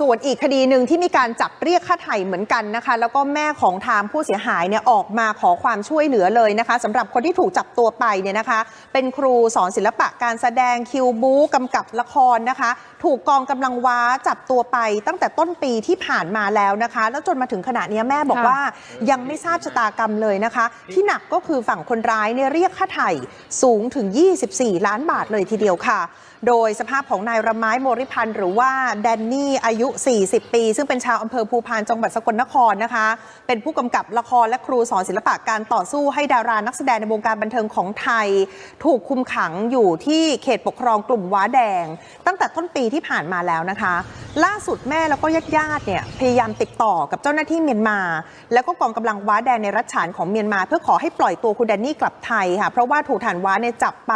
ส่วนอีกคดีหนึ่งที่มีการจับเรียกค่าไถ่เหมือนกันนะคะ แล้วก็แม่ของทางผู้เสียหายเนี่ยออกมาขอความช่วยเหลือเลยนะคะสำหรับคนที่ถูกจับตัวไปเนี่ยนะคะ เป็นครูสอนศิลปะการแสดงคิวบูกำกับละครนะคะ ถูกกองกำลังว้าจับตัวไปตั้งแต่ต้นปีที่ผ่านมาแล้วนะคะ แล้วจนมาถึงขณะนี้แม่บอกค่ะว่ายังไม่ทราบชะตากรรมเลยนะคะ ที่หนักก็คือฝั่งคนร้ายเนี่ยเรียกค่าไถ่สูงถึง 24 ล้านบาทเลยทีเดียวค่ะ โดยสภาพของนายระไม้โมริพันธ์หรือว่าแดนนี่อายุ40 ปี ซึ่งเป็นชาวอำเภอภูพานจังหวัดสกลนครนะคะ เป็นผู้กำกับละครและครูสอนศิลปะการต่อสู้ให้ดารานักแสดงในวงการบันเทิงของไทย ถูกคุมขังอยู่ที่เขตปกครองกลุ่มว้าแดง ตั้งแต่ต้นปีที่ผ่านมาแล้วนะคะ ล่าสุดแม่แล้วก็ญาติญาติเนี่ยพยายามติดต่อกับเจ้าหน้าที่เมียนมา แล้วก็กองกำลังว้าแดงในรัฐฉานของเมียนมา เพื่อขอให้ปล่อยตัวคุณแดนนี่กลับไทยค่ะเพราะว่าถูกฐานว้าเนี่ยจับไป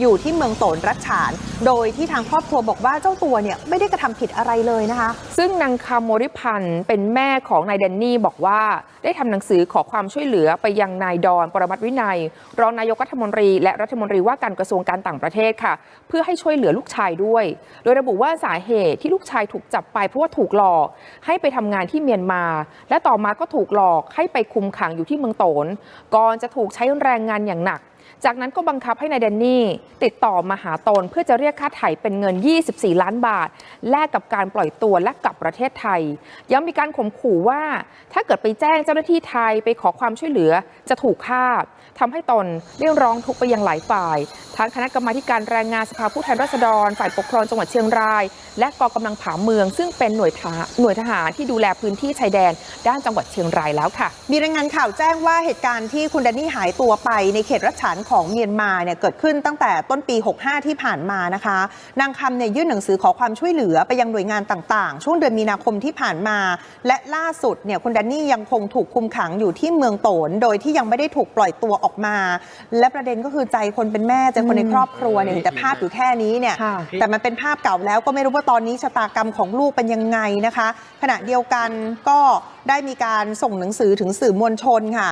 อยู่ที่เมืองโตนรัฐฉาน โดยที่ทางครอบครัวบอกว่าเจ้าตัวเนี่ยไม่ได้กระทำผิดอะไรเลยนะคะ ซึ่งนางคำโมริพันธ์เป็นแม่ของนายแดนนี่บอกว่าได้ทำหนังสือขอความช่วยเหลือไปยังนายดอนปรมัตวินัย รองนายกรัฐมนตรีและรัฐมนตรีว่าการกระทรวงการต่างประเทศค่ะ เพื่อให้ช่วยเหลือลูกชายด้วย โดยระบุว่าสาเหตุที่ลูกชายถููกจับไปเพราะว่าถูกหลอก ให้ไปทำงานที่เมียนมา และต่อมาก็ถูกหลอกให้ไปคุมขังอยู่ที่เมืองโตนก่อนจะถูกใช้แรงงานอย่างหนัก จากนั้นก็บังคับให้นายแดนนี่ ติดต่อมาหาตนเพื่อจะเรียกค่าไถ่เป็นเงิน 24 ล้านบาท แลกกับการปล่อยตัวและกลับประเทศไทย ยังมีการข่มขู่ว่า ถ้าเกิดไปแจ้งเจ้าหน้าที่ไทยไปขอความช่วยเหลือจะถูกฆ่าทำให้ตนเรียกร้องทุกข์ไปยังหลายฝ่ายทั้งคณะกรรมาธิการแรงงานสภาผู้แทนราษฎร ฝ่ายปกครองจังหวัดเชียงราย และกองกำลังผาเมือง ซึ่งเป็นหน่วยทหารหน่วยทหารที่ดูแลพื้นที่ชายแดน ด้านจังหวัดเชียงรายแล้วค่ะ มีรายงานข่าวแจ้งว่าเหตุการณ์ที่คุณแดนนี่หายตัวไปในเขตรัฐฉานของเมียนมาเนี่ยเกิดขึ้นตั้งแต่ต้นปี 65 ที่ผ่านมานะคะ นางคำเนี่ยยื่นหนังสือขอความช่วยเหลือไปยังหน่วยงานต่างๆ ช่วงเดือนมีนาคมที่ผ่านมา และล่าสุดเนี่ยคุณแดนนี่ยังคงถูกคุมขังอยู่ที่เมืองโตน โดยที่ยังไม่ได้ถูกปล่อยตัวออกมา และประเด็นก็คือใจคนเป็นแม่ใจคนในครอบครัวเนี่ยเห็นแต่ภาพอยู่แค่นี้เนี่ยค่ะแต่มันเป็นภาพเก่าแล้วก็ไม่รู้ว่าตอนนี้ชะตากรรมของลูกเป็นยังไงนะคะ ขณะเดียวกันก็ได้มีการส่งหนังสือถึงสื่อมวลชนค่ะ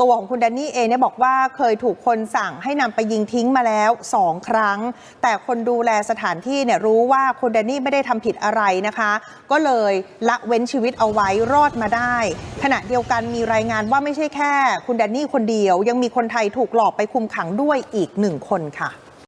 ตัวของคุณแดนนี่เองเนี่ยบอกว่าเคยถูกคนสั่งให้นำไปยิงทิ้งมาแล้วสองครั้ง แต่คนดูแลสถานที่เนี่ยรู้ว่าคุณแดนนี่ไม่ได้ทำผิดอะไรนะคะ ก็เลยละเว้นชีวิตเอาไว้รอดมาได้ ขณะเดียวกันมีรายงานว่าไม่ใช่แค่ คุณแดนนี่คนเดียว ยังมีคนไทยถูกหลอกไปคุมขังด้วยอีกหนึ่งคนค่ะ